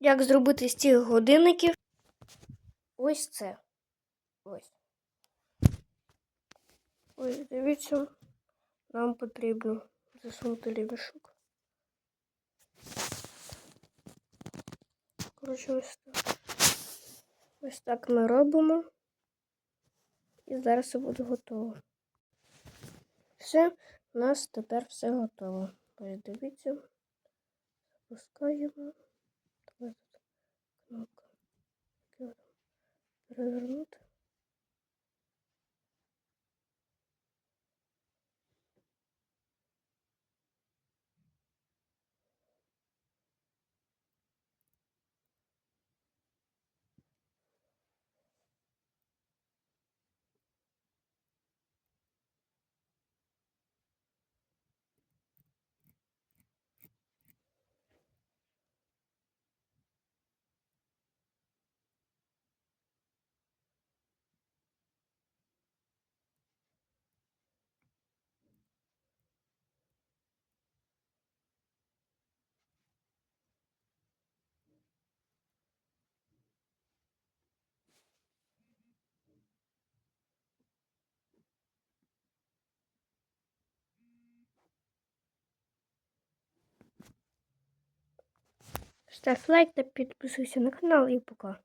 Як зробити з цих годинників? Ось це. Ось. Ось, дивіться, нам потрібно засунути лівішок. Коротше, ось так. Ось так ми робимо. І зараз все буде готово. Все, у нас тепер все готово. Ось дивіться. Запускаємо. Давай тут кнопка. Перевернути. Став лайк та підписуйся на канал і пока.